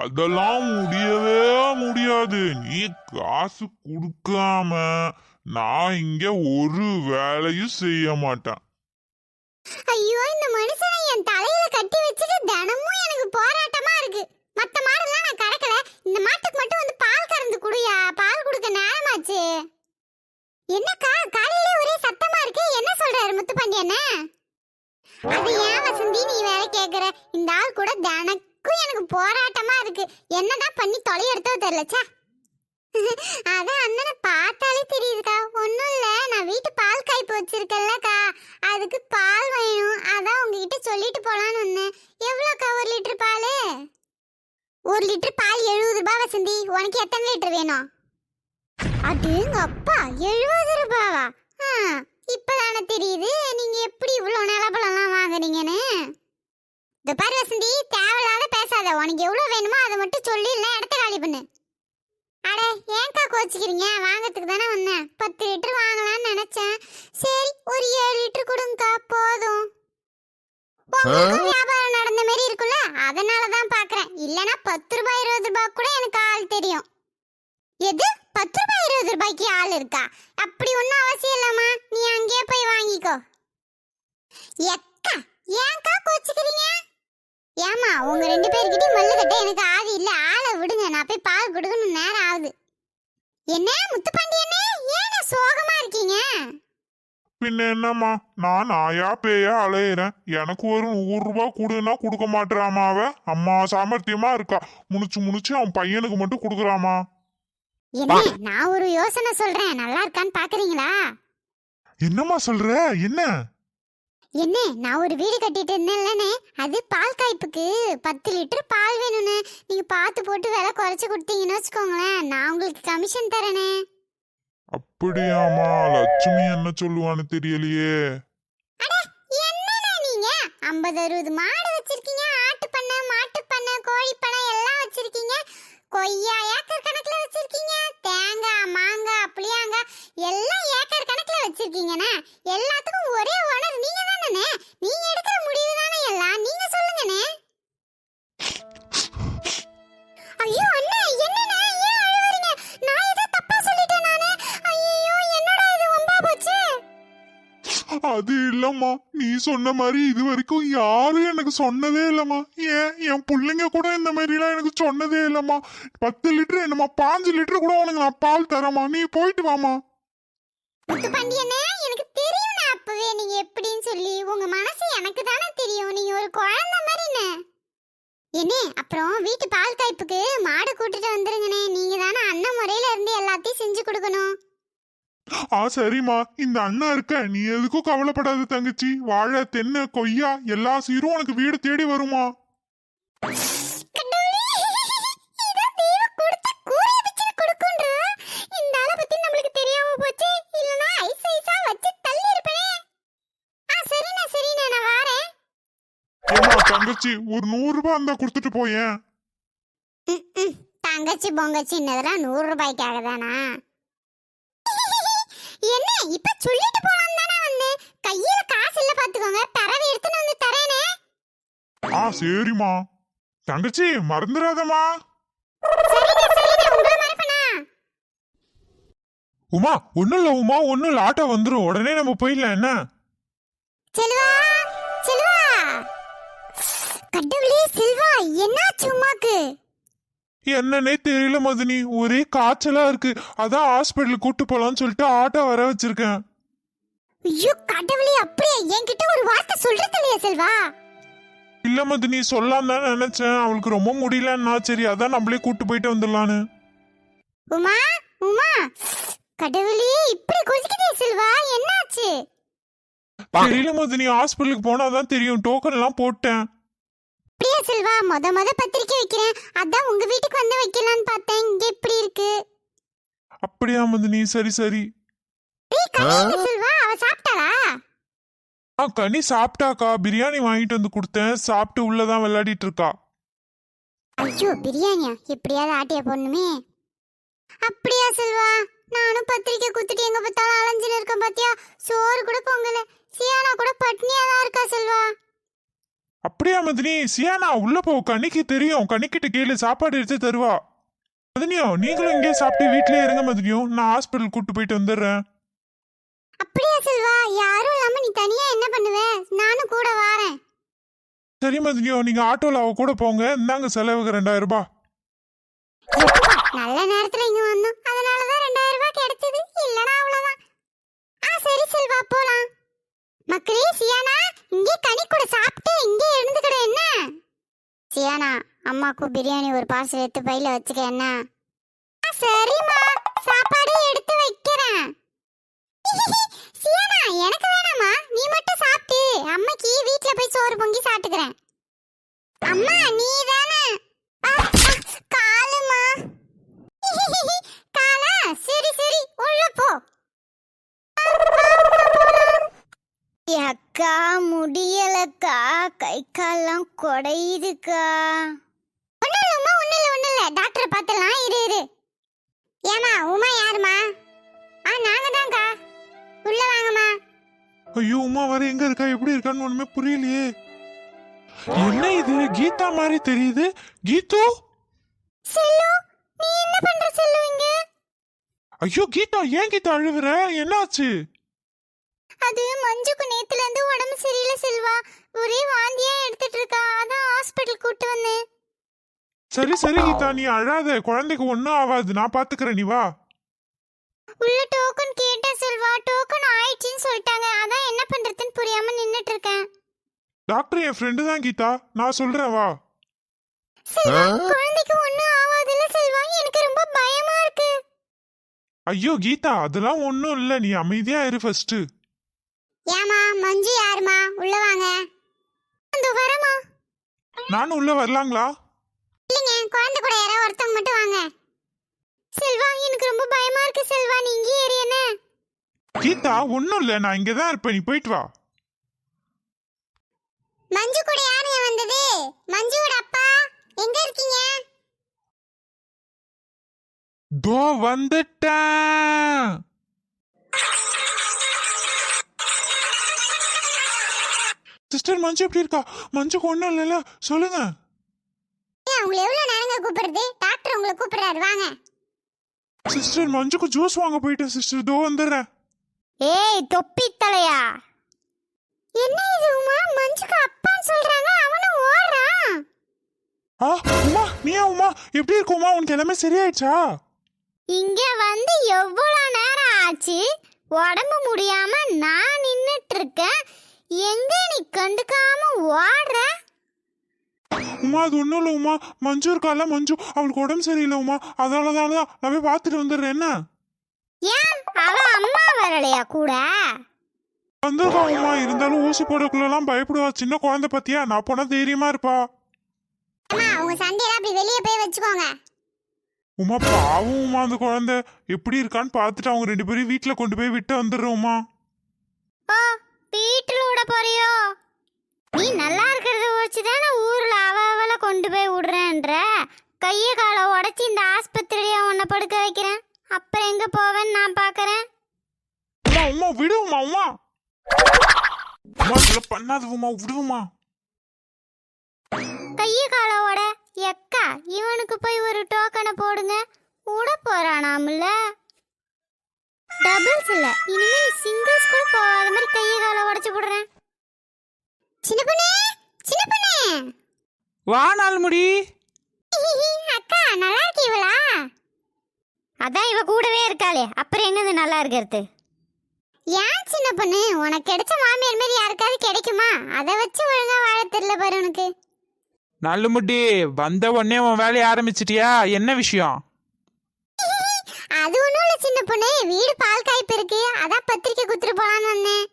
அதெல்லாம் முடியவே முடியாது. நீ காசு கொடுக்காம நான் இங்க ஒரு வேலையும் செய்ய மாட்டேன். ஐயோ இந்த மனுஷனை என் தலையில கட்டி வச்சுட்டு தினமும் எனக்கு போராட்டமா இருக்கு. மத்த மாடுலாம் நான் கறக்கல. இந்த மாட்டுக்கு மட்டும் வந்து பால் கறந்து குடியா? பால் கொடுக்க நேரமாச்சு. என்னக்கா காலையில ஒரே சத்தமா இருக்கு. என்ன சொல்றாரு முத்துப்பாண்டியண்ணே அது ஏன் வசந்தி நீ வேற கேக்குற? இந்த ஆள் கூட தினக்கும் எனக்கு போராட்டமா இருக்கு. என்னதான் பண்ணி தொலை எடுத்தோ தெரியலச்சா அதான் அண்ணனை பார்த்தாலே தெரியுதுக்கா. ஒன்றும் இல்லை நான் வீட்டு பால் காய்ப்பு வச்சிருக்கேன்லக்கா. அதுக்கு பால் வேணும். அதான் உங்ககிட்ட சொல்லிட்டு போலான்னு வந்தேன். எவ்வளோக்கா ஒரு லிட்டர் பால்? ஒரு லிட்டர் பால் எழுபது ரூபாய் வசந்தி உனக்கு எத்தனை லிட்டர் வேணும்? அதுங்க அப்பா எழுபது ரூபாவா? ஆ இப்பதானே தெரியுது. நீங்கள் எப்படி இவ்வளோ நிலப்பழம்லாம் வாங்குறீங்கன்னு? இந்த பாரு வசந்தி தேவையில்லாத பேசாத. உனக்கு எவ்வளோ வேணுமோ அதை மட்டும் சொல்லி இல்லை இடத்த காலி பண்ணு. அட ஏன்க்கா கோச்சிக்கிறீங்க? வாங்கறதுக்கு தானே வந்தேன். பத்து லிட்டர் வாங்கலாம்னு நினைச்சேன். சரி ஒரு ஏழு லிட்டர் கொடுங்கக்கா போதும். வியாபாரம் நடந்த மாதிரி இருக்குல்ல? அதனால தான் பாக்குறேன். இல்லனா பத்து ரூபாய் இருபது ரூபாய் கூட எனக்கு ஆள் தெரியும். எது? பத்து ரூபாய் இருபது ரூபாய்க்கு ஆள் இருக்கா? அப்படி ஒன்றும் அவசியம் இல்லம்மா நீ அங்கேயே போய் வாங்கிக்கோ. எக்கா ஏன்க்கா கோச்சிக்கிறீங்க? ஏமா உங்க ரெண்டு பேர்கிட்டயும் மல்லு கட்ட எனக்கு ஆதி இல்ல. ஆளை விடுங்க நான் போய் பால் கொடுக்கணும் நேரம் ஆகுது. என்ன முத்துப்பாண்டி அண்ணே ஏன் சோகமா இருக்கீங்க? பின்ன என்னம்மா நான் நாயா பேயா அலையிறேன். எனக்கு ஒரு நூறு ரூபாய் கொடுன்னா கொடுக்க மாட்டேறாமா அவ? அம்மா சாமர்த்தியமா இருக்கா. முனிச்சு முனிச்சு அவன் பையனுக்கு மட்டும் கொடுக்குறாமா? என்ன நான் ஒரு யோசனை சொல்றேன். நல்லா இருக்கான்னு பாக்குறீங்களா? என்னம்மா சொல்ற? என்ன? என்ன நான் ஒரு வீடு கட்டிட்டு இருந்தேன்லண்ணே. அது பால் காய்ப்புக்கு பத்து லிட்டர் பால் வேணும்னு நீங்க பார்த்து போட்டு விலை குறைச்சு கொடுத்தீங்கன்னு வச்சுக்கோங்களேன். நான் உங்களுக்கு கமிஷன் தரேனே அப்படியாமா லட்சுமி என்ன சொல்லுவான்னு தெரியலையே. என்னண்ணே நீங்க? ஐம்பது அறுபது மாடு வச்சிருக்கீங்க. ஆட்டு பண்ணை மாட்டு பண்ணை கோழி பண்ணை எல்லாம் வச்சிருக்கீங்க. கொய்யா ஏக்கர் கணக்குல வச்சிருக்கீங்க? தேங்காய் மாங்காய் புளியாங்காய் எல்லாம் ஏக்கர் கணக்குல வச்சிருக்கீங்கண்ணே. எல்லாத்துக்கும் ஒரே ஓனர் நீங்க தானே நீங்க எடுக்கிற முடிவு தானே எல்லாம்? நீங்க சொல்லுங்கண்ணே. ஐயோ அண்ணா என்ன அது இல்லம்மா. நீ சொன்ன மாதிரி இது வரைக்கும் யாரும் எனக்கு சொன்னதே இல்லம்மா. ஏன்? என் பிள்ளைங்க கூட இந்த மாதிரிலாம் எனக்கு சொன்னதே இல்லம்மா. பத்து லிட்டர் என்னம்மா? பாஞ்சு லிட்டர் கூட உனக்கு நான் பால் தரமா நீ போயிட்டு வாமா அண்ணே எனக்கு தெரியும்ண்ணே அப்பவே. நீங்க எப்படின்னு சொல்லி உங்க மனசு எனக்கு தானே தெரியும். நீங்க ஒரு குழந்தை மாதிரி என்ன? அப்புறம் வீட்டு பால் காய்ப்புக்கு மாடு கூட்டிட்டு வந்துருங்கண்ணே. நீங்க தானே அண்ணன் முறையில இருந்து எல்லாத்தையும் செஞ்சு கொடுக்கணும். ஆ சரிம்மா. இந்த அண்ணா இருக்க நீ எதுக்கும் கவலைப்படாத தங்கச்சி. வாழை தென்னை கொய்யா எல்லா சீரும் உனக்கு வீடு தேடி வருமா? தங்கச்சி ஒரு நூறு ரூபாய் இருந்தா கொடுத்துட்டு போயேன். தங்கச்சி பொங்கச்சின்னதெல்லாம் நூறு ரூபாய்க்காக தானா? சொல்லிட்டு போலாம் தானே வந்தேன். கையில காசு இல்ல பாத்துக்கோங்க. தரவை எடுத்துன்னு வந்து தரேனே. ஆ சரிம்மா. தங்கச்சி மறந்துடாதம்மா. உமா ஒன்னும் இல்ல உமா ஒன்னும் இல்ல. ஆட்டோ வந்துரும். உடனே நம்ம போயிடலாம். என்ன? செல்வா செல்வா. கடவுளே செல்வா என்னாச்சு உமாக்கு? என்னன்னே தெரியல மதுனி. ஒரே காய்ச்சலா இருக்கு. அதான் ஹாஸ்பிட்டல் கூட்டு போலாம்னு சொல்லிட்டு ஆட்டோ வர வச்சிருக்கேன். ஐயோ கடவுளே அப்படியே என்கிட்ட ஒரு வார்த்தை சொல்றது இல்லையா செல்வா? இல்ல மதுனி சொல்லாம் தான் நினைச்சேன். அவளுக்கு ரொம்ப முடியலன்னா சரி அதான் நம்மளே கூட்டு போயிட்டு வந்துடலான்னு. உமா உமா. கடவுளே இப்படி கொதிக்குதே செல்வா என்னாச்சு? தெரியல மதுனி ஹாஸ்பிட்டலுக்கு போனாதான் தெரியும். டோக்கன் எல்லாம் போட்டேன். அப்படியா செல்வா? மொத மொத பத்திரிக்கை வைக்கிறேன். அதான் உங்க வீட்டுக்கு வந்து வைக்கலாம்னு பார்த்தேன். இங்க எப்படி இருக்கு? அப்படியா மதுனி சரி சரி. கல்யாணி செல்வா அவ சாப்பிட்டாளா? கனி சாப்பிட்டாக்கா? பிரியாணி வாங்கிட்டு வந்து கொடுத்தேன். சாப்பிட்டு உள்ளதான் விளையாடிட்டு இருக்கா. ஐயோ பிரியாணியா? எப்படியாவது ஆட்டிய போடணுமே. அப்படியா செல்வா? நானும் பத்திரிக்கை குத்துட்டு எங்க பார்த்தாலும் அலைஞ்சுன்னு இருக்கேன் பாத்தியா? சோறு கூட பொங்கல. சியானா கூட பட்னியா தான் இருக்கா செல்வா? அப்படியா மதினி சியானா உள்ள போ. கண்ணிக்கு தெரியும். கண்ணிக்கிட்ட கேளு. சாப்பாடு எடுத்து தருவா. மதினியோ நீங்களும் இங்கே சாப்பிட்டு வீட்லயே இருங்க மதினியோ. நான் ஹாஸ்பிட்டல் கூட்டு போயிட்டு வந்துடுறேன். யாரும் இல்லாம நீ தனியா என்ன பண்ணுவ? நானும் கூட வாரேன். சரி மதினியோ நீங்க ஆட்டோல அவ கூட போங்க. இந்தாங்க செலவுக்கு ரெண்டாயிரம் ரூபாய் நல்ல நேரத்துல இங்க வந்தோம். அதனாலதான் ரெண்டாயிரம் ரூபாய் கிடைச்சது. இல்லனா அவ்வளவுதான். ஆ சரி செல்வா போலாம். மக்களே சியானா இங்கே கனி கூட சாப்பிட்டு இங்கே இருந்துக்கிட என்ன? சியானா அம்மாக்கு பிரியாணி ஒரு பார்சல் எடுத்து பையில வச்சுக்க என்ன? ஆ, சரிம்மா. சாப்பாடு எடுத்து வைக்கிறேன். சீனா எனக்கு வேணாமா நீ மட்டும் சாப்பிட்டு அம்மாக்கு வீட்ல போய் சோறு பொங்கி சாப்பிட்டுக்கிறேன். அம்மா நீ தானே? காலுமா? காலா? சரி சரி உள்ள போ. அக்கா முடியலக்கா. கை கால்லாம் குடையுதுக்கா. ஒன்றும் இல்லை உமா ஒண்ணு இல்லை ஒண்ணு இல்லை டாக்டரை பார்த்துலாம் இரு இரு. ஏமா உமா யாருமா ஆ நாங்க தான்க்கா உள்ள வாங்கம்மா. ஐயோ உமா வர எங்க இருக்கா? எப்படி இருக்கான்னு ஒண்ணுமே புரியலையே. என்ன இது? கீதா மாதிரி தெரியுது? கீது? செல்லு நீ என்ன பண்ற செல்லு இங்க? ஐயோ கீதா ஏன் கீதா அழுவுற என்னாச்சு? அது மஞ்சுக்கு நேத்துல இருந்து உடம்பு சரியில்லை செல்வா. ஒரே வாந்தியா எடுத்துட்டு இருக்கா. அதான் ஹாஸ்பிட்டல் கூட்டு வந்தேன். சரி சரி கீதா நீ அழாத. குழந்தைக்கு ஒன்றும் ஆகாது. நான் பாத்துக்கிறேன் நீ வா. உள்ள டோக்கன் கேட்டேன் செல்வா டோக்கன் ஆயிடுச்சுன்னு சொல்லிட்டாங்க. அதான் என்ன பண்றதுன்னு புரியாம நின்னுட்டு இருக்கேன் டாக்டர் என் ஃப்ரெண்டு தான் கீதா. நான் சொல்றேன் வா. செல்வா குழந்தைக்கு ஒண்ணும் ஆகாதுல்ல செல்வா? எனக்கு ரொம்ப பயமா இருக்கு. ஐயோ கீதா அதெல்லாம் ஒன்றும் இல்லை. நீ அமைதியா இரு ஃபர்ஸ்ட் ஏமா மஞ்சு யாருமா உள்ள வாங்க. அந்த வரமா நானும் உள்ள வரலாங்களா? இல்லைங்க குழந்தை கூட யாரோ ஒருத்தவங்க மட்டும் வாங்க. செல்வா எனக்கு ரொம்ப பயமா இருக்கு செல்வா. நீ இங்கே ஏறி என்ன? கீதா ஒன்றும் இல்லை நான் இங்கே தான் இருப்பேன் நீ போயிட்டு வா. மஞ்சு கூட யாருங்க வந்தது? மஞ்சுவோட அப்பா எங்க இருக்கீங்க? தோ வந்துட்டேன். சிஸ்டர் மஞ்சு எப்படி இருக்கா? மஞ்சுக்கு ஒன்றும் இல்லைல்ல சொல்லுங்க. ஏன் உங்களை எவ்வளவு நேரங்க கூப்பிடுறது? டாக்டர் உங்களை கூப்பிடுறாரு வாங்க. சிஸ்டர் மஞ்சுக்கு ஜூஸ் வாங்க போயிட்டேன் சிஸ்டர் தோ வந்துடுறேன். ஏய் தொப்பி தலையா? என்ன இது உமா? மஞ்சுக்கு அப்பான்னு சொல்றாங்க அவனும் ஓடுறான் ஆ உமா நீயா உமா? எப்படி இருக்கு உமா? உனக்கு எல்லாமே சரியாயிடுச்சா? இங்க வந்து எவ்வளவு நேரம் ஆச்சு? உடம்பு முடியாம நான் நின்னுட்டு இருக்கேன் எங்க நீ கண்டுக்காம ஓடுற? உமா அது ஒன்றும் இல்லை உமா. மஞ்சு இருக்கால மஞ்சு. அவளுக்கு உடம்பு சரியில்லை உமா. அதனால தான் நான் போய் பார்த்துட்டு வந்துடுறேன். என்ன? ஏன்? அவ அம்மா வரலையா கூட? வந்திருக்கா உமா இருந்தாலும் ஊசி போடக்குள்ளலாம் பயப்படுவா. சின்ன குழந்தை பத்தியா? நான் போனா தைரியமா இருப்பா. அம்மா உங்க சண்டையெல்லாம் அப்படி வெளியே போய் வச்சுக்கோங்க. உமா பாவம் உமா அந்த குழந்தை. எப்படி இருக்கான்னு பார்த்துட்டு அவங்க ரெண்டு பேரும் வீட்டில் கொண்டு போய் விட்டு வந்துடுறோம் உமா. ஓ வீட்டுல விட போறியோ? நீ நல்லா இருக்கிறத வச்சு தானே ஊர்ல அவ அவளை கொண்டு போய் விடுறேன்ற. கைய காலை உடைச்சி இந்த ஆஸ்பத்திரியில உன்னை படுக்க வைக்கிறேன். அப்புறம் எங்க போவேன்னு நான் பாக்குறேன்? உமா உமா விடு உமா? உமா உமா இதெல்லாம் பண்ணாத உமா விடுமா கைய காலை உட எக்கா இவனுக்கு போய் ஒரு டோக்கனை போடுங்க. விட போறானாம்ல? டபுள்ஸ் இல்ல இனிமே சிங்கிள்ஸ் கூட போகாத மாதிரி கைய காலை உடைச்சு போடுறேன். சின்ன பொண்ணே சின்ன பொண்ணே! வா நாள்முடி அதான் இவ கூடவே இருக்காளே. அப்புறம் எங்க நல்லா இருக்கிறது? ஏன் சின்ன பொண்ணு? உனக்கு கிடைச்ச மாமியார் மாதிரி யாருக்காவது கிடைக்குமா? அதை வச்சு ஒழுங்கா வாழ தெரியல பாரு உனக்கு. நல்லுமுடி வந்த உடனே உன் வேலையை ஆரம்பிச்சிட்டியா? என்ன விஷயம்? அது ஒண்ணும் இல்ல சின்ன பொண்ணு. வீடு பால் காய்ப்பு இருக்கு. அதான் பத்திரிக்கை குத்துட்டு போலான்னு வந்தேன்.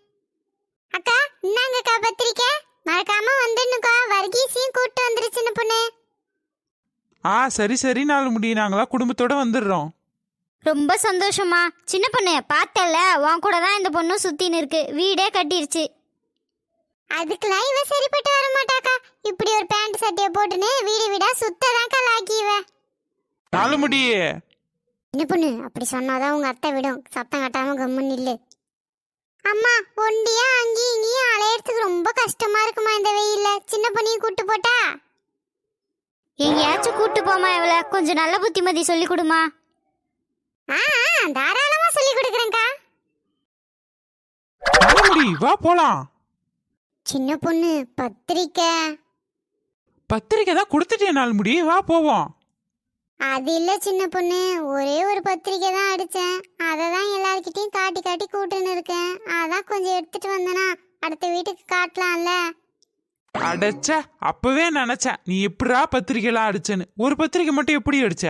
அக்கா இந்தாங்கக்கா பத்திரிக்கை. மறக்காம வந்துடணுக்கா. வர்கீஸையும் கூட்டு வந்துரு சின்ன பொண்ணு. ஆ சரி சரி நாள்முடி நாங்களாம் குடும்பத்தோட வந்துடுறோம். ரொம்ப சந்தோஷமா. சின்ன பொண்ணு பார்த்தல உன் கூட தான் இந்த பொண்ணும் சுத்தின்னு இருக்கு. வீடே கட்டிருச்சு. அதுக்கெல்லாம் இவ சரிப்பட்டு வர மாட்டாக்கா. இப்படி ஒரு பேண்ட் சட்டையை போட்டுன்னு வீடு வீடா சுத்ததாக்கா லாக்கி இவ. நாளுமுடி என்ன பொண்ணு அப்படி சொன்னாதான் உங்க அத்தை விடும். சத்தம் கட்டாம கம்முன்னு இல்லு அம்மா ஒண்டியா அங்கேயும் இங்கேயும் அலையறதுக்கு ரொம்ப கஷ்டமா இருக்குமா இந்த வெயில்ல? சின்ன பொண்ணையும் கூட்டு போட்டா? எங்கேயாச்சும் கூட்டு போமா இவள. கொஞ்சம் நல்ல புத்திமதி சொல்லி கொடுமா ஆ தாராளமா சொல்லி கொடுக்குறேன்க்கா. நாலுமுடி வா போலாம். சின்ன பொண்ணு பத்திரிக்கை. பத்திரிக்கை தான் கொடுத்துட்டேன் நாலுமுடி வா போவோம். அது இல்ல சின்ன பொண்ணு ஒரே ஒரு பத்திரிக்கை தான் அடிச்சேன். அதை தான் எல்லார்கிட்டயும் காட்டி காட்டி கூட்டுன்னு இருக்கேன். அதான் கொஞ்சம் எடுத்துட்டு வந்தேனா அடுத்த வீட்டுக்கு காட்டலாம்ல. அடைச்ச அப்பவே நினைச்சேன் நீ எப்படிடா பத்திரிக்கைலாம் அடிச்சேன்னு. ஒரு பத்திரிக்கை மட்டும் எப்படி அடிச்ச?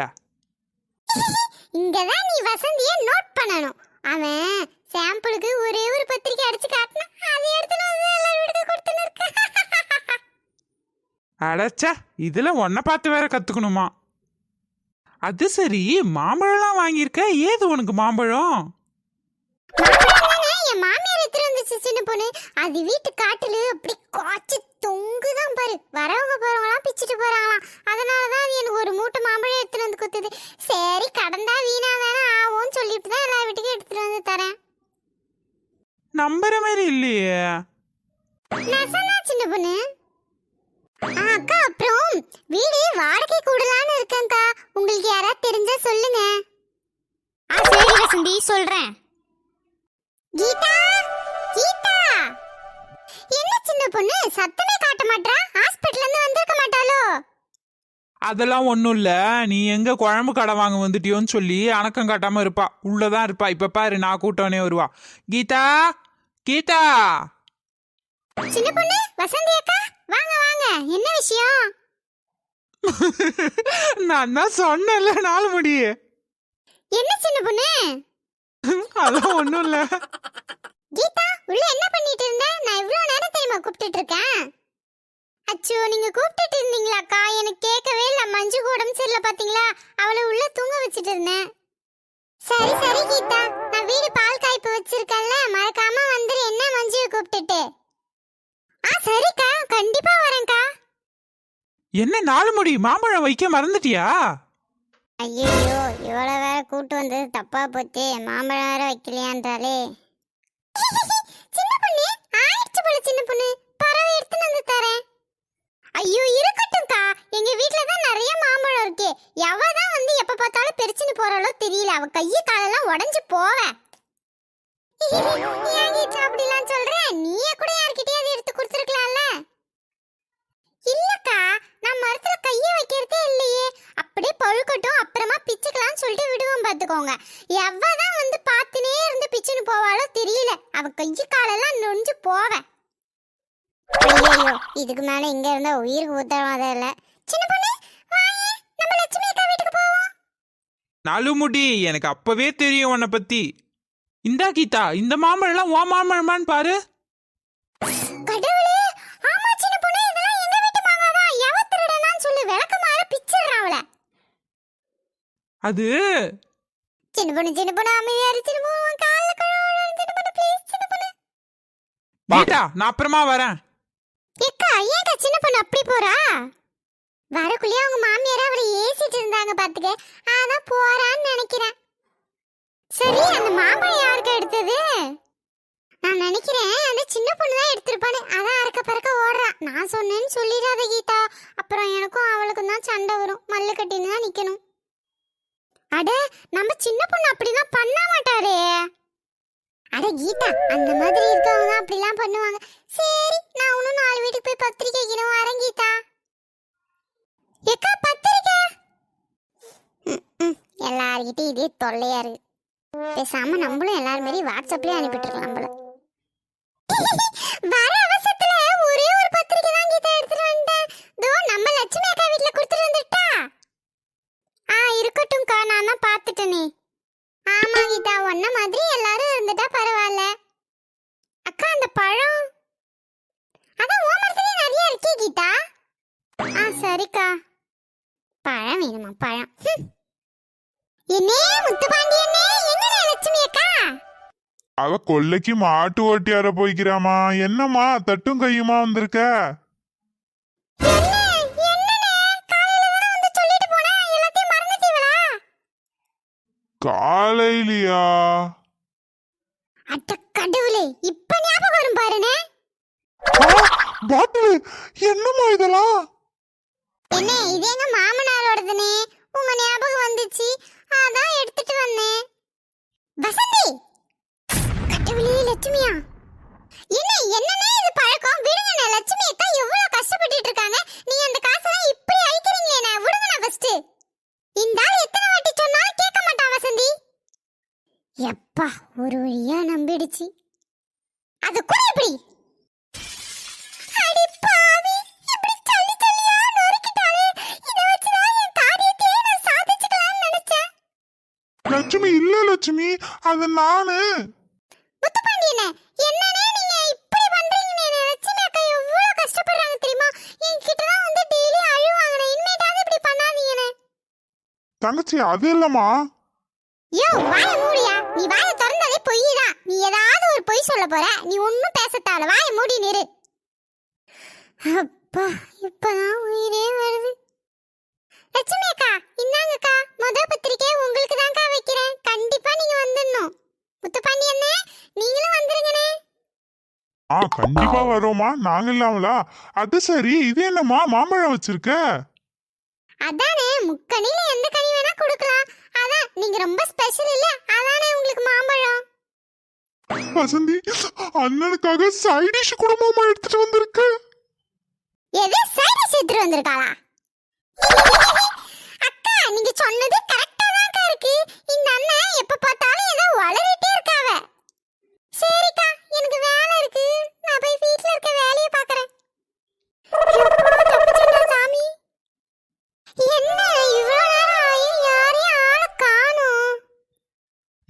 இங்கதான் நீ வசந்திய நோட் பண்ணணும். அவன் சாம்பிளுக்கு ஒரே ஒரு பத்திரிக்கை அடிச்சு காட்டினா அதை எடுத்துட்டு வந்து எல்லார் கொடுத்துன்னு இருக்க. இதுல உன்னை பார்த்து வேற கத்துக்கணுமா? அது சரி மாம்பழம்லாம் வாங்கியிருக்க. ஏது உனக்கு மாம்பழம்? மாமியார் எடுத்துட்டு வந்துச்சு சின்ன பொண்ணு? அது வீட்டு காட்டுல அப்படி காய்ச்சி தொங்குதான் பாரு. வரவங்க போறவங்களாம் பிச்சுட்டு போறாங்களாம். அதனாலதான் அது எனக்கு ஒரு மூட்டை மாம்பழம் எடுத்துட்டு வந்து குத்துது. சரி கடந்தா வீணா தானே ஆகும்னு சொல்லிட்டு தான் எல்லா வீட்டுக்கும் எடுத்துட்டு வந்து தரேன். நம்புற மாதிரி இல்லையே. நெசமா சின்ன பொண்ணு? அக்கா அப்புறம் வீடு வாடகை கூடலான்னு இருக்கேன்க்கா. உங்களுக்கு யாராவது தெரிஞ்சா சொல்லுங்க. ஆ சரி வசந்தி சொல்றேன். கீதா கீதா. என்ன சின்ன பொண்ணு? சத்தமே காட்ட மாட்டா ஹாஸ்பிடல்ல இருந்து வந்திருக்க மாட்டாளோ? அதெல்லாம் ஒன்றும் இல்லை. நீ எங்க குழம்பு கடை வாங்க வந்துட்டியோன்னு சொல்லி அணக்கம் காட்டாம இருப்பா. உள்ளதான் இருப்பா. இப்ப பாரு நான் கூட்டவனே வருவா. கீதா கீதா. சின்ன பொண்ணு வசந்தி அக்கா வாங்க வாங்க. என்ன விஷயம்? நான் தான் சொன்னேன்ல நாலு முடி. என்ன சின்ன பொண்ணு? அதெல்லாம் ஒன்றும் இல்லை. கீதா உள்ள என்ன பண்ணிட்டு இருந்த? நான் இவ்வளவு நேரம் தெரியுமா கூப்பிட்டுட்டு இருக்கேன்? அச்சோ நீங்க கூப்பிட்டுட்டு இருந்தீங்களாக்கா? எனக்கு கேட்கவே இல்ல. மஞ்சு உடம்பு சரியில்லை பாத்தீங்களா? அவளை உள்ள தூங்க வச்சுட்டு இருந்தேன். சரி சரி கீதா. நான் வீடு பால் காய்ப்பு வச்சிருக்கேன்ல. மறக்காம வந்துரு. என்ன மஞ்சுவை கூப்பிட்டுட்டு? ஆ சரிக்கா. கண்டிப்பா வரேன்க்கா. என்ன நாலு முடி? மாம்பழம் வைக்க மறந்துட்டியா? ஐயோ இவ்வளோ வேற கூட்டு வந்தது தப்பா போச்சு. மாம்பழம் வேற வைக்கலையான்றாலே சின்ன பொண்ணு. ஆயிடுச்சு போல சின்ன பொண்ணு. பறவை எடுத்துன்னு வந்து தரேன். ஐயோ இருக்கட்டும்க்கா. எங்க வீட்ல தான் நிறைய மாம்பழம் இருக்கு. எவ தான் வந்து எப்ப பார்த்தாலும் பெருச்சுன்னு போறாளோ தெரியல. அவ கைய காலெல்லாம் உடஞ்சு போவேன் அப்படிலாம் சொல்றேன் நீயே கூட யார்கிட்டயாவது எடுத்து கொடுத்துருக்கலாம் இல்லக்கா நான் மரத்துல கைய வைக்கிறதே இல்லையே அப்படியே பழுக்கட்டும் அப்புறமா பிச்சுக்கலாம்னு சொல்லிட்டு பாத்துக்கோங்க எவ்வதான் வந்து பார்த்துனே இருந்து பிச்சுன்னு போவாளோ தெரியல. அவ கைய காலெல்லாம் நொஞ்சு போவ. ஐயோ இதுக்கு மேல இங்க இருந்தா உயிருக்கு உத்தரவாதம் இல்ல. சின்ன பொண்ணு நம்ம லட்சுமி அக்கா வீட்டுக்கு போவோம். நாலு முடி எனக்கு அப்பவே தெரியும் உன்னை பத்தி. இந்தா கீதா இந்த மாம்பழம்லாம் ஓ மாம்பழமான்னு பாரு. கடவுளே ஆமா சின்ன பொண்ணு இதெல்லாம் எங்க வீட்டு மாங்காதான் எவ திருடனான்னு சொல்லி விளக்க மாற பிச்சிடுறான் அவள. அது சின்ன பொண்ணு சின்ன பொண்ணு அமைதியா இரு சின்ன பொண்ணு உன் கால்ல கழுவுறேன் சின்ன பொண்ணு ப்ளீஸ் சின்ன பொண்ணு. கீதா நான் அப்புறமா வரேன். ஏக்கா ஏக்கா சின்ன பொண்ணு அப்படி போறா? வரக்குள்ளேயே அவங்க மாமியார் அவளை ஏசிட்டு இருந்தாங்க பாத்துக்க. அதான் போறான்னு நினைக்கிறேன். சரி அந்த மாம்பழம் யாருக்கு எடுத்தது? நான் நினைக்கிறேன் அந்த சின்ன பொண்ணு தான் எடுத்திருப்பானு அதான் அறக்க பறக்க ஓடுறா. நான் சொன்னேன்னு சொல்லிடாத கீதா. அப்புறம் எனக்கும் அவளுக்கும் தான் சண்டை வரும். மல்லு கட்டின்னு தான் நிக்கணும். அட நம்ம சின்ன பொண்ணு அப்படிலாம் பண்ண மாட்டாரே. அட கீதா அந்த மாதிரி இருக்கவங்க அப்படிலாம் பண்ணுவாங்க. சரி நான் இன்னும் நாலு வீட்டுக்கு போய் பத்திரிக்கை வைக்கணும் வரேன் கீதா. எக்கா பத்திரிக்கை? எல்லார்கிட்டையும் இதே தொல்லையா இருக்கு. பேசாம நம்மளும் எல்லாரும் மாதிரி வாட்ஸ்அப்லயே அனுப்பிட்டுருக்கலாம் போல வர அவசரத்துல ஒரே ஒரு பத்திரிக்கை தான் கீதா எடுத்துட்டு வந்துட்டேன் தோ நம்ம லட்சுமி அக்கா வீட்ல கொடுத்துட்டு வந்துட்டா ஆ இருக்கட்டும்க்கா நான் தான் ஆமா கீதா ஒன்ன மாதிரி எல்லாரும் இருந்துட்டா பரவாயில்ல அக்கா அந்த பழம். அதான் ஓமரத்துலயே நிறைய இருக்கே கீதா. ஆ சரிக்கா. பழம் வேணுமா பழம்? என்னே முத்துப்பாண்டி அண்ணே எங்கடா லட்சுமி அக்கா? அவ கொல்லைக்கு மாட்டு ஓட்டியார போய்க்கிறாமா. என்னம்மா தட்டும் கையுமா வந்திருக்க? காலையிலயா அட்டக்க கடவுளே இப்ப ஞாபகம் வரும் பாருனே. பாட்டில் என்னம்மா இதெல்லாம்? என்ன இது எங்க மாமனாரோடதுனே? உங்க ஞாபகம் வந்துச்சு. அதான் எடுத்துட்டு வந்தேன். வசந்தி! கடவுளே லட்சுமியா. என்ன என்னன்னே இது பழக்கம்? விடுங்கண்ணே லட்சுமி அக்கா எவ்வளவு கஷ்டப்பட்டுட்டு இருக்காங்க நீங்க அந்த காசெல்லாம் இப்படி அழிக்கிறீங்களே விடுங்கண்ணா ஃபர்ஸ்ட் இந்த ஆள் எத்தனை வாட்டி சொன்னாலும் கேட்க மாட்டான் வசந்தி எப்பா ஒரு வழியா நம்பிடுச்சு. அது கூட எப்படி? லட்சுமி இல்ல லட்சுமி அது நானு. முத்துப்பாண்டியனே என்னனே நீங்க இப்படி பண்றீங்கன்னு லட்சுமி அக்கா எவ்வளவு கஷ்டப்படுறாங்க தெரியுமா? என்கிட்ட தான் வந்து டெய்லி அழுவாங்கண்ணே. இனிமேட்டாவது இப்படி பண்ணாதீங்கண்ணே. தங்கச்சி அது இல்லம்மா. யோ வாய மூடியா நீ வாய திறந்ததே பொய் தான் நீ ஏதாவது ஒரு பொய் சொல்ல போற. நீ ஒன்னும் பேசத்தால. வாய மூடி நிறு. அப்பா இப்பதான் உயிரே வருது. லட்சுமி அக்கா இந்தாங்கக்கா. முத பத்திரிக்கை உங்களுக்கு தான்க்கா வைக்கிறேன். கண்டிப்பா நீங்க வந்துடணும். முத்துப்பாண்டி அண்ணே நீங்களும் வந்துருங்கண்ணே. ஆ கண்டிப்பா வரோமா நாங்க இல்லாமலா? அது சரி. இது என்னம்மா? மாம்பழம் வச்சிருக்க? அதானே முக்கணில எந்த கனி வேணா கொடுக்கலாம். அதான் நீங்க ரொம்ப ஸ்பெஷல் இல்ல? அதானே உங்களுக்கு மாம்பழம்? வசந்தி அண்ணனுக்காக சைட் டிஷ் குடும்பமா எடுத்துட்டு வந்திருக்கு? எது? சைடு எடுத்துட்டு வந்திருக்காளா? அக்கா நீங்க சொன்னது கரெக்டா தான் இருக்கு. இந்த அண்ணன் எப்ப பார்த்தாலும் ஏதோ வளரிட்டே இருக்காவ. சரிக்கா எனக்கு வேலை இருக்கு. நான் போய் வீட்ல இருக்க வேலையை பார்க்கறேன் எப்பா தப்பிச்சேன்டா சாமி என்ன இவ்வளவு நேரம் ஆகி யாரையும் ஆள காணோம்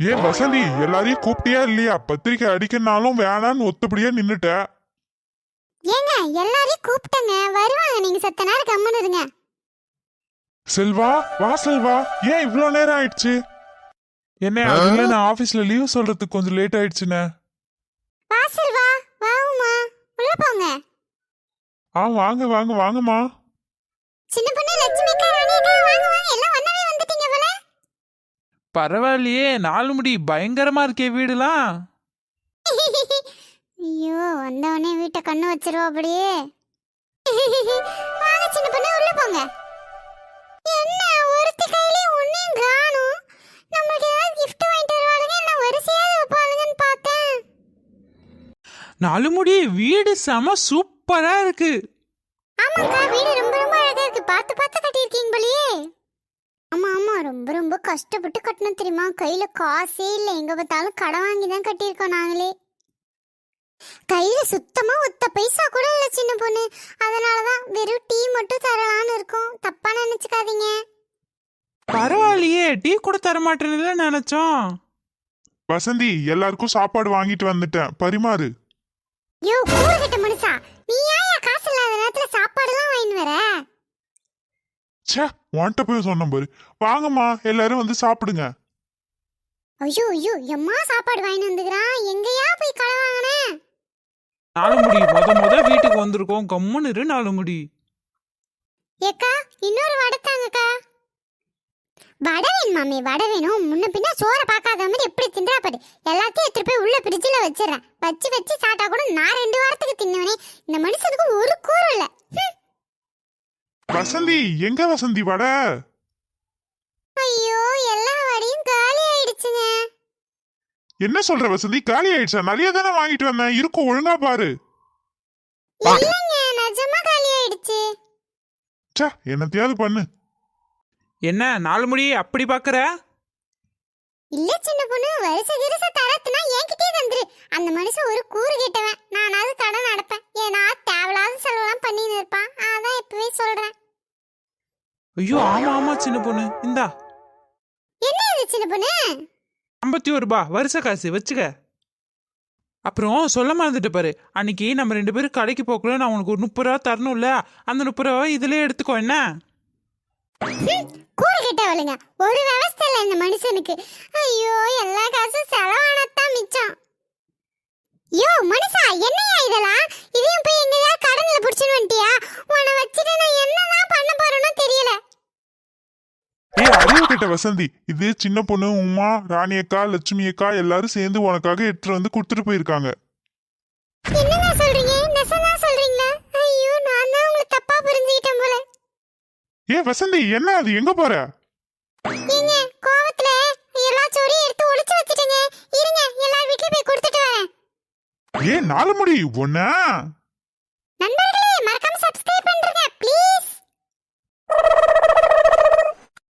ஏன் வசந்தி எல்லாரையும் கூப்பிட்டியா இல்லையா? பத்திரிக்கை அடிக்கனாலும் வேணான்னு ஒத்துப்படியா நின்னுட்ட. ஏங்க எல்லாரையும் கூப்பிட்டங்க. வருவாங்க நீங்க சத்த நேரம் கம்முன்னு இருங்க. செல்வா வா செல்வா. ஏன் இவ்ளோ நேரம் ஆயிடுச்சு? என்ன அதுல நான் ஆபீஸ்ல லீவ் சொல்றதுக்கு கொஞ்சம் லேட் ஆயிடுச்சுண்ணே வாசல் வா வாவுமா உள்ள போங்க. ஆ வாங்க வாங்க வாங்கம்மா. பரவாயில்லையே நாலு முடி பயங்கரமா இருக்கே வீடுலாம். ஐயோ வந்தவனே வீட்டை கண்ணு வச்சிருவா அப்படியே. வாங்க சின்ன பொண்ணு உள்ள போங்க. என்ன ஒருத்தி கையிலயும் ஒன்னையும் காணும்? நம்மளுக்கு ஏதாவது gift வாங்கிட்டு வருவாளுங்க இல்ல வரிசையாவது வைப்பாளுங்கன்னு பார்த்தேன். நாலு முடி வீடு செம சூப்பரா இருக்கு. ஆமாக்கா வீடு ரொம்ப ரொம்ப அழகா இருக்கு. பார்த்து பார்த்து கட்டியிருக்கீங்க போலயே ஆமா ஆமா ரொம்ப ரொம்ப கஷ்டப்பட்டு கட்டணும் தெரியுமா? கையில காசே இல்ல. எங்க பார்த்தாலும் கடன் வாங்கி தான் கட்டியிருக்கோம் நாங்களே. கையில சுத்தமா ஒத்த பைசா கூட இல்ல சின்ன பொண்ணு. அதனாலதான் வெறும் டீ மட்டும் தரலான்னு இருக்கோம். தப்பா நினைச்சுக்காதீங்க. பரவாயில்லையே. டீ கூட தர மாட்டேன்னு நினைச்சோம். வசந்தி எல்லாருக்கும் சாப்பாடு வாங்கிட்டு வந்துட்டேன். பரிமாறு. யோ கூறுகிட்ட மனுஷா நீ ஏன் காசு இல்லாத நேரத்துல சாப்பாடுலாம் வாங்கிட்டு வர? ச்சே உன்கிட்ட போய் சொன்ன பாரு. வாங்கம்மா எல்லாரும் வந்து சாப்பிடுங்க. ஐயோ ஐயோ எம்மா சாப்பாடு வாங்கிட்டு வந்துக்கிறான்? எங்கயா போய் கடை வாங்கினேன் நாலு முடி முத முத வீட்டுக்கு வந்திருக்கோம். கம்முன்னு இரு நாலு முடி ஏக்கா இன்னொரு வடை தாங்கக்கா. வடை வேணும் மாமி வடை வேணும். முன்ன பின்ன சோறை பார்க்காத மாதிரி எப்படி தின்றா பாரு. எல்லாத்தையும் எடுத்துட்டு போய் உள்ள ஃப்ரிட்ஜில் வச்சிடறேன். வச்சு வச்சு சாப்பிட்டா கூட நான் ரெண்டு வாரத்துக்கு தின்னுவனே. இந்த மனுஷனுக்கு ஒரு கூறு இல்ல. வசந்தி எங்க வசந்தி வட ஐயோ எல்லா வடையும் காலி ஆயிடுச்சுங்க. என்ன சொல்ற வசந்தி? காலி ஆயிடுச்சா? நிறைய தானே வாங்கிட்டு வந்தேன். இருக்கும் ஒழுங்கா பாரு. இல்லைங்க நிஜமா காலி ஆயிடுச்சு. ச்சே என்னத்தையாவது பண்ணு. என்ன நாலு முடி அப்படி பாக்குற? இல்ல சின்ன பொண்ணு வருஷ கிருச தரத்துனா என்கிட்டயே தந்துரு. அந்த மனுஷன் ஒரு கூறு கேட்டவன். நானாவது கடன் நடப்பேன். ஏன்னா தேவையில்லாத செலவெல்லாம் பண்ணின்னு இருப்பான். அதான் இப்பவே சொல்றேன். ஐயோ ஆமா ஆமா சின்ன பொண்ணு. இந்தா. என்ன இது சின்ன பொண்ணு? ஐம்பத்தி ஒரு ரூபா. வருஷ காசு வச்சுக்க. அப்புறம் சொல்ல மறந்துட்டு பாரு. அன்னைக்கு நம்ம ரெண்டு பேரும் கடைக்கு போக்குள்ள நான் உனக்கு ஒரு முப்பது ரூபா தரணும்ல. அந்த முப்பது ரூபா இதுலயே எடுத்துக்கோ என்ன? கூறு கேட்டவளுங்க. ஒரு விவசாய இல்லை இந்த மனுஷனுக்கு. ஐயோ எல்லா காசும் செலவானத்தான் மிச்சம். யோ மனுஷா என்னையா இதெல்லாம்? இதையும் போய் எங்கேயா கடன்ல புடிச்சுன்னு வந்துட்டியா? உன்னை வச்சுட்டு நான் என்னதான் பண்ண போறேனோ தெரியல. ஏ அறிவு கிட்ட வசந்தி இது சின்ன பொண்ணு உமா ராணி அக்கா லட்சுமி அக்கா எல்லாரும் சேர்ந்து உனக்காக எடுத்துட்டு வந்து கொடுத்துட்டு போயிருக்காங்க. ஏ வசந்தி என்ன அது? எங்க போற? ஏங்க கோவத்துல எல்லா சோறையும் எடுத்து ஒளிச்சு வச்சுட்டேங்க. இருங்க எல்லார் வீட்லயும் போய் கொடுத்துட்டு வரேன். ஏ நாலு முடி ஒன்ன